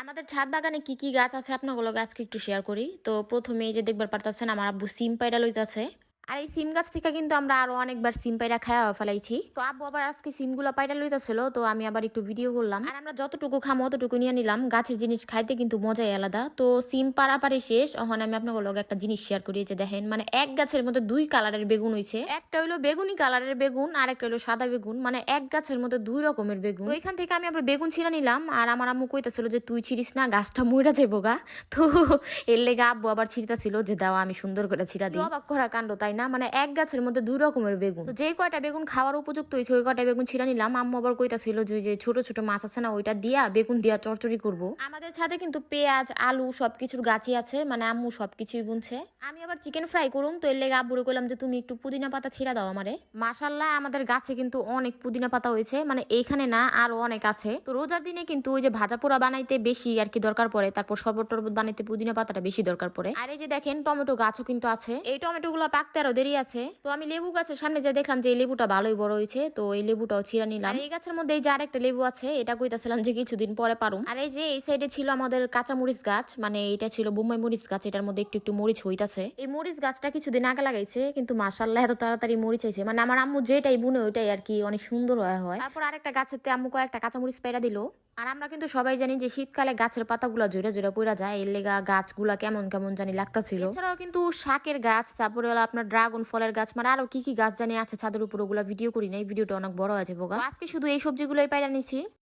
আমাদের ছাদ বাগানে কি কি গাছ আছে? আপনাগুলো গাছকে একটু শেয়ার করি। তো প্রথমে যে দেখবার পারতাছেন, আমার আব্বু সিম পাইডা লইতাছে। আর এই সিম গাছ থেকে কিন্তু আমরা আরও অনেকবার সিম পাইরা খাওয়া ফেলাইছি। তো আব্বু আবার আজকে সিমগুলো পাইডা লইতাছিল, তো আমি আবার একটু ভিডিও করলাম। আর আমরা যতটুকু খামো অতটুকু নিয়ে নিলাম। গাছের জিনিস খাইতে কিন্তু মজাই আলাদা। তো সিম পাড়াপাড়ি শেষ। ওখানে আমি আপনাকে লগে একটা জিনিস শেয়ার করি যে দেখেন মানে এক গাছের মধ্যে দুই কালারের বেগুন হইছে। একটা হইল বেগুনি কালারের বেগুন আর একটা হইল সাদা বেগুন মানে এক গাছের মধ্যে দুই রকমের বেগুন। তো এখান থেকে আমি আবার বেগুন ছিঁড়া নিলাম। আর আমার আম্মু কইতাছিল যে, তুই ছিঁড়িস না, গাছটা মইরা যাইবো গা। তো এর লেগে আব্বু আবার ছিঁড়তাছিল যে, দাও, আমি সুন্দর করে ছিঁড়া দিই। অবাক করা কাণ্ড, তাই না? মানে এক গাছের মধ্যে দুই রকমের বেগুন। তো যে কয়টা বেগুন খাওয়ার উপযুক্ত হয়েছে ওই কয়টা বেগুন ছিঁড়া নিলাম। আম্মু আবার কইতাছিল যে ওই যে ছোট ছোট মাছ আছে না ওইটা দিয়া বেগুন দিয়া চরচড়ি করব। আমাদের ছাদে কিন্তু পেঁয়াজ আলু সবকিছুর গাছই আছে মানে আম্মু সবকিছুই বুনছে। আমি আবার চিকেন ফ্রাই করুম তো এর লেগে আব্বুরে কইলাম যে তুমি একটু পুদিনা পাতা ছিঁড়া দাও আমারে। মাশাল্লাহ আমাদের গাছে কিন্তু অনেক পুদিনা পাতা হয়েছে মানে এইখানে না আরও অনেক আছে। তো রোজার দিনে কিন্তু ওই যে ভাজা পোড়া বানাইতে বেশি আর কি দরকার পড়ে তারপর শরবত টরবত বানাইতে পুদিনা পাতাটা বেশি দরকার পড়ে। আর এই যে দেখেন টমেটো গাছও কিন্তু আছে। এই টমেটো গুলো পাকতে আরও দেরি আছে। তো আমি লেবু গাছের সামনে যে দেখলাম যে এই লেবুটা ভালোই বড় হয়েছে, তো এই লেবুটাও ছিঁড়া নিলাম। এই গাছের মধ্যে এই যে আরেকটা লেবু আছে, এটা কইতাছিলাম যে কিছুদিন পরে পারুম। আর এই যে এই সাইডে ছিল আমাদের কাঁচা মরিচ গাছ মানে এটা ছিল বোম্বাই মরিচ গাছ, এটার মধ্যে একটু একটু মরিচ হইতাছে। এই মরিচ গাছটা কিছুদিন আগে লাগাইছে, কিন্তু মাসাল্লাহ এত তাড়াতাড়ি মরিচ হয়েছে মানে আমার আম্মু যেটাই বুনে ওইটাই আর কি অনেক সুন্দর হয় তারপর আরেকটা গাছেতে আম্মু কয়েকটা কাঁচা মরিচ পেড়া দিল। আর আমরা কিন্তু সবাই জানি যে শীতকালে গাছের পাতাগুলো জোরে জোরে পড়া যায়। এর লেগা গাছগুলা কেমন কেমন জানি লাগতেছিল। এছাড়াও কিন্তু শাকের গাছ তারপরে হলো আপনার ড্রাগন ফলের গাছ মানে আরও কি কি গাছ জানি আছে ছাদের উপর ওগুলা ভিডিও করি নাই ভিডিওটা অনেক বড় আছে বোগা আজকে শুধু এই সবজিগুলোই পাইরা নিছি।